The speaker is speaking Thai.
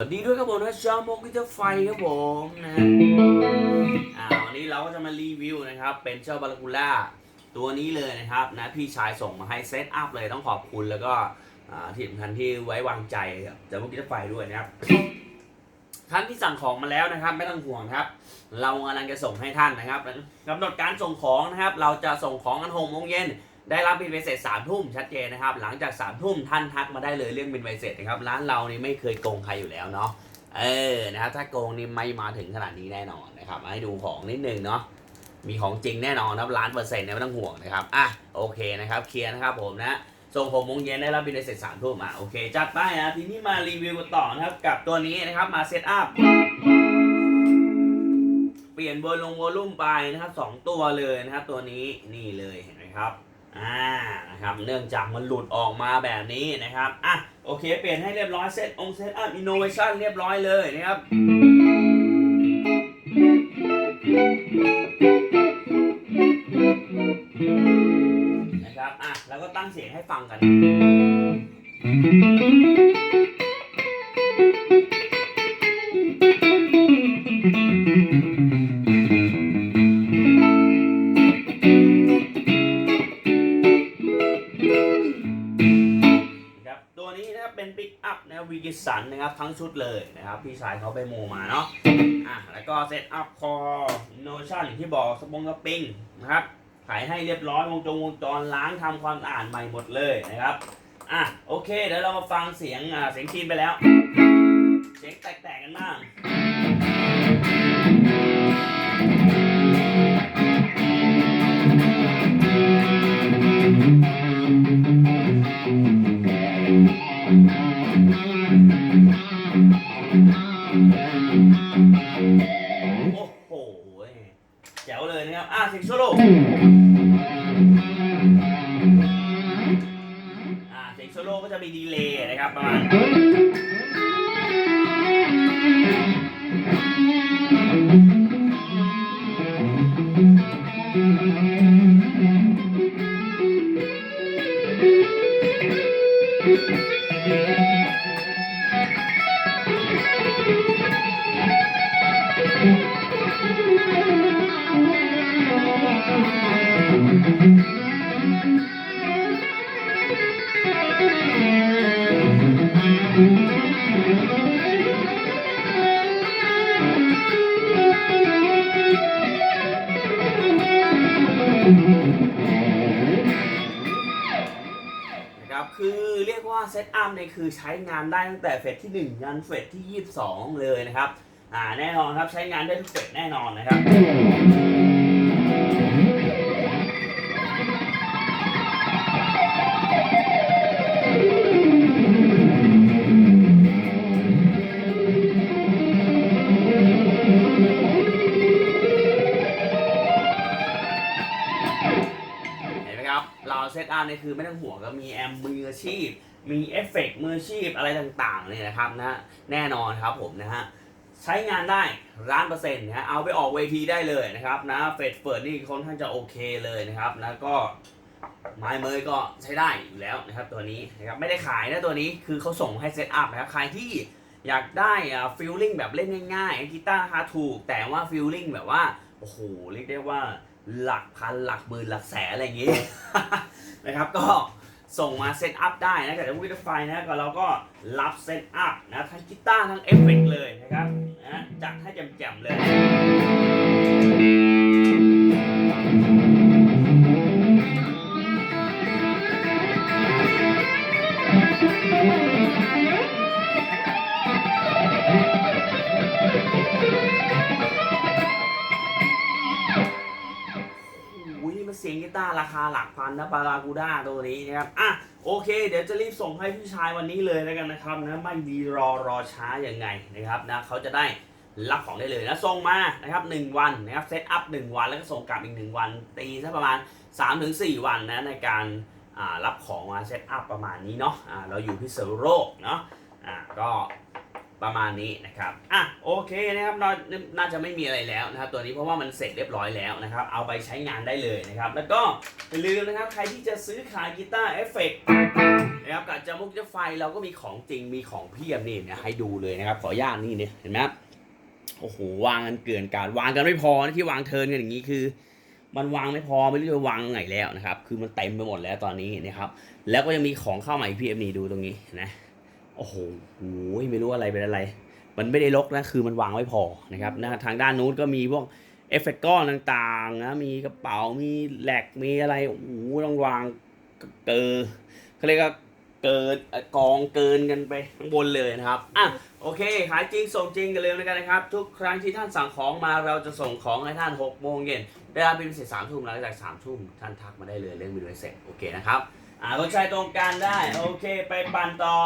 สวัสดีด้วยครับผมนะชาวโมกิเตอร์ไฟครับผมนะอ่าวันนี้เราก็จะมารีวิวนะครับ เป็นเจ้าบาลากูล่าตัวนี้เลยนะครับนะพี่ชายส่งมาให้เซตอัพเลยต้องขอบคุณแล้วก็อ่าที่สำคัญที่ไว้วางใจกับจ้าโมกิเตอร์ไฟด้วยนะครับ ท่านที่สั่งของมาแล้วนะครับ ไม่ต้องห่วงครับ เรากำลังจะส่งให้ท่านนะครับกำหนดการส่งของนะครับ เราจะส่งของกันหกโมงเย็นได้รับบินใบเสร็จสามทุ่มชัดเจนนะครับ หลังจากสามทุ่มท่านทักมาได้เลยเรื่องบินใบเสร็จนะครับร้านเรานี่ไม่เคยโกงใครอยู่แล้วเนาะเออนะครับ ถ้าโกงนี่ไม่มาถึงขนาดนี้แน่นอนนะครับมาให้ดูของนิดนึงเนาะมีของจริงแน่นอนครับล้านเปอร์เซ็นต์เนี่ยไม่ต้องห่วงนะครับอะโอเคนะครับเคลียร์นะครับผมนะ ส่งหกโมงเย็นได้รับบินใบเสร็จสามทุ่มอะโอเค จัดไปนะทีนี้มารีวิวกันต่อนะครับ กับตัวนี้นะครับมาเซตอัพเปลี่ยนเบอร์ลงวอลลุ่มไปนะครับสองตัวเลยนะครับ ตัวนี้นี่เลยเห็นไหมครับอ่านะครับเนื่องจากมันหลุดออกมาแบบนี้นะครับอะโอเค เปลี่ยนให้เรียบร้อยเซตองเซตอัพอินโนเวชันเรียบร้อยเลยนะครับ แล้วก็ตั้งเสียงให้ฟังกัน นะครับตัวนี้นะครับเป็นปิกอัพนะวีกิสันนะครับทั้งชุดเลยนะครับ พี่ชายเขาไปโมมาเนาะอะแล้วก็เซตอัพคอโนชั่นอย่างที่บอกสปงสปริงนะครับ ขายให้เรียบร้อยวงจรวงจรล้างทำความสะอาดใหม่หมดเลยนะครับอะโอเคเดี๋ยวเรามาฟังเสียงอ่าเสียงคีนไปแล้ว เสียงแตกๆกันบ้าง นะครับคือเรียกว่าเซตอัพเนี่ยคือใช้งานได้ตั้งแต่เฟสที่ 1 ยันเฟสที่ 22 เลยนะครับ อ่าแน่นอนครับใช้งานได้ทุกเฟสแน่นอนนะครับ ซตอัพเนี่ยคือไม่ต้องห่วงก็มีแอมมืออาชีพ มีเอฟเฟกต์มืออาชีพอะไรต่างๆเนี่ยนะครับนะแน่นอนครับผมนะฮะใช้งานได้ร้านเปอร์เซ็นต์นะฮะเอาไปออกเวทีได้เลยนะครับนะเฟดเฟิร์ดนี่ค่อนข้างจะโอเคเลยนะครับนะก็ไม้เมยก็ใช้ได้อยู่แล้วนะครับตัวนี้นะครับไม่ได้ขายนะตัวนี้คือเขาส่งให้เซตอัพนะครับใครที่อยากได้ฟิลลิ่งแบบเล่นง่ายๆกีตาร์ราคาถูก แต่ว่าฟิลลิ่งแบบว่าโอ้โหเรียกได้ว่า หลักพันหลักหมื่นหลักแสนอะไรอย่างงี้ นะครับก็ส่งมาเซตอัพได้นะกับวิดีไฟนะก็เราก็รับเซตอัพนะทั้งกีตาร์ทั้งเอฟเฟกต์เลยนะครับนะจัดให้แจ่มๆเลย สียงกีตาร์ราคาหลักพันนะปารากูด้าตัวนี้นะครับอะโอเค เดี๋ยวจะรีบส่งให้พี่ชายวันนี้เลยแล้วกันนะครับนะไม่ดีรอรอช้าอย่างไงนะครับนะเขาจะได้รับของได้เลยนะส่งมานะครับ1วันนะครับเซตอัพ1วันแล้วก็ส่งกลับอีก 1 วัน ตีซะประมาณ 3-4 วันนะในการรับของมาเซตอัพประมาณนี้เนาะอ่าเราอยู่ที่เซอร์โรเนาะอ่าก็ ประมาณนี้นะครับ อะโอเคนะครับนาน่าจะไม่มีอะไรแล้วนะครับตัวนี้เพราะว่ามันเสร็จเรียบร้อยแล้วนะครับ เอาไปใช้งานได้เลยนะครับ แล้วก็อย่าลืมนะครับใครที่จะซื้อขายกีตาร์เอฟเฟกต์นะครับกับจมุกจะไฟเราก็มีของจริงมีของเพียบนี่นี่ยให้ดูเลยนะครับขออนุญาตนี่เนี่ยเห็นไหมครับโอ้โหวางกันเกลื่อนกาดวางกันไม่พอนะที่วางเทิร์นกันอย่างนี้คือ มันวางไม่พอไม่รู้จะวางไหนแล้วนะครับ คือมันเต็มไปหมดแล้วตอนนี้นะครับ แล้วก็ยังมีของเข้าใหม่พีเอ็มนี่ดูตรงนี้นะ โอ้โหไม่รู้อะไรเป็นอะไร มันไม่ได้ลกนะ คือมันวางไม่พอนะครับนะทางด้านนู้นก็มีพวกเอฟเฟกต์ก้อนต่างๆนะ มีกระเป๋า มีแหลก มีอะไร โอ้โหต้องวางเกอเขาเรียกว่าเกินเอ่อกองเกินกันไปข้างบนเลยนะครับ อะ โอเค ขายจริงส่งจริงกันเลยแล้วกันนะครับ ทุกครั้งที่ท่านสั่งของมาเราจะส่งของให้ท่าน6โมงเย็นได้รับบินเสร็จสามทุ่มหลังจากสามทุ่มท่านทักมาได้เลยเรื่องบินเสร็จ โอเคนะครับ อ่าก็ใช้ตรงกันได้ โอเค ไปปั่นต่อ